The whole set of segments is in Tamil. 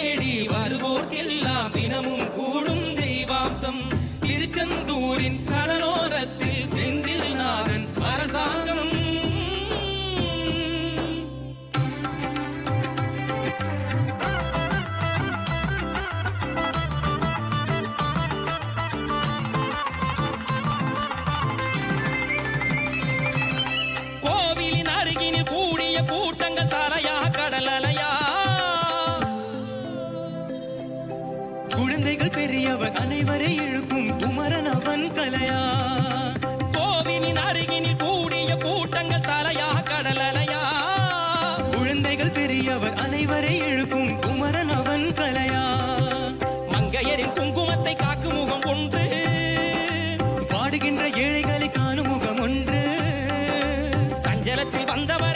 தேடி வருவோர்க்கெல்லாம் தினமும் கூடும் தெய்வாம்சம். திருச்செந்தூரின் கடலோரத்தில் செந்தில் நாதன் அரசாங்கம். கூடிய கூட்டங்கள் தலையாக கடல் குழந்தைகள் பெரியவன் அனைவரை இழுக்கும் குமரன் அவன் கலையா. கோவிலின் அருகினில் கூடிய கூட்டங்கள் தலையா கடலலையா குழந்தைகள் பெரியவர் அனைவரை இழுக்கும் குமரன் அவன் கலையா. மங்கையரின் குங்குமத்தை காக்கும் முகம் ஒன்று. பாடுகின்ற ஏழைகளை காணும் முகம் ஒன்று. சஞ்சலத்தில் வந்தவர்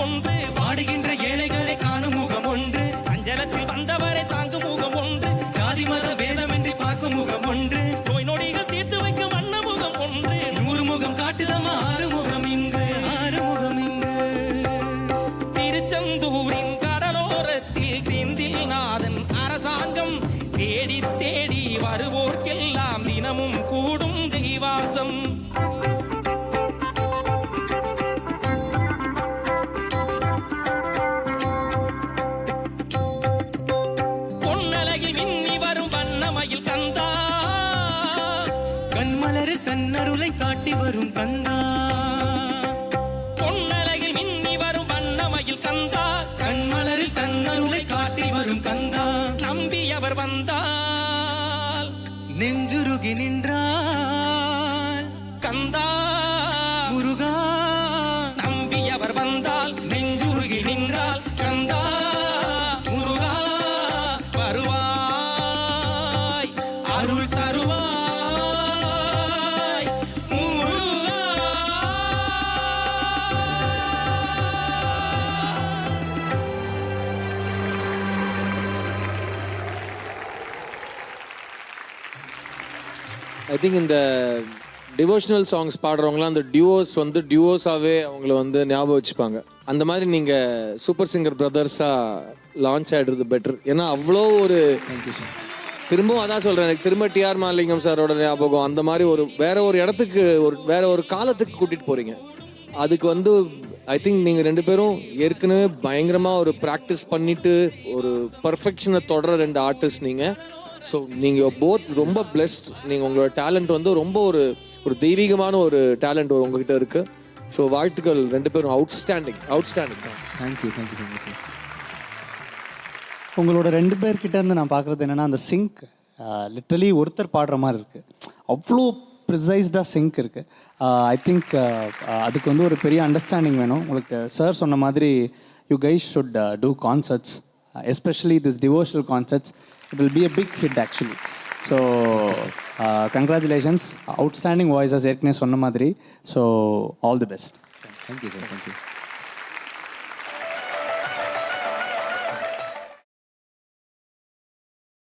ஒன்று. வாடுகின்ற ஏழைகளை காணும் முகம் ஒன்று. சஞ்சலத்தில் வந்தவரை தாங்கும் முகம் ஒன்று. ஜாதி மத வேதமின்றி பார்க்கும் முகம் ஒன்று. நோய் நொடிகள் தீர்த்து வைக்கும் வண்ண முகம் ஒன்று. நூறு முகம் காட்டுதமா ஆறு முகம் இன்று ஆறு முகம் இன்று திருச்செந்தூரின் தன்னருளை காட்டி வரும் கந்தா ஐ திங்க் இந்த டிவோஷனல் சாங்ஸ் பாடுறவங்களாம் அந்த டியூவோஸ் வந்து டியூவோஸாகவே அவங்கள வந்து ஞாபகம் வச்சுப்பாங்க. அந்த மாதிரி நீங்கள் சூப்பர் சிங்கர் பிரதர்ஸாக லான்ச் ஆகிடுறது பெட்டர் ஏன்னா அவ்வளோ ஒரு திரும்பவும் அதான் சொல்கிறேன் எனக்கு திரும்ப டிஆர் மாலிங்கம் சாரோட ஞாபகம் அந்த மாதிரி ஒரு வேற ஒரு இடத்துக்கு ஒரு வேற ஒரு காலத்துக்கு கூட்டிகிட்டு போகிறீங்க அதுக்கு வந்து ஐ திங்க் நீங்கள் ரெண்டு பேரும் ஏற்கனவே பயங்கரமாக ஒரு ப்ராக்டிஸ் பண்ணிட்டு ஒரு பர்ஃபெக்ஷனை தொடர ரெண்டு ஆர்டிஸ்ட் நீங்கள் ஸோ நீங்கள் போத் ரொம்ப பிளெஸ்ட் நீங்கள் உங்களோட டேலண்ட் வந்து ரொம்ப ஒரு ஒரு தெய்வீகமான ஒரு டேலண்ட் ஒரு உங்ககிட்ட இருக்குது ஸோ வாழ்த்துக்கள் ரெண்டு பேரும். Outstanding outstanding thank you thank you so much உங்களோட ரெண்டு பேர்கிட்ட இருந்து நான் பார்க்குறது என்னென்னா அந்த சிங்க் லிட்ரலி ஒருத்தர் பாடுற மாதிரி இருக்குது அவ்வளோ ப்ரிசைஸ்டாக சிங்க் இருக்குது ஐ திங்க் அதுக்கு வந்து ஒரு பெரிய அண்டர்ஸ்டாண்டிங் வேணும். உங்களுக்கு சார் சொன்ன மாதிரி you guys should do concerts especially this devotional concerts it will be a big hit actually so congratulations outstanding voices ஏற்கனவே சொன்ன மாதிரி. So all the best thank you sir thank you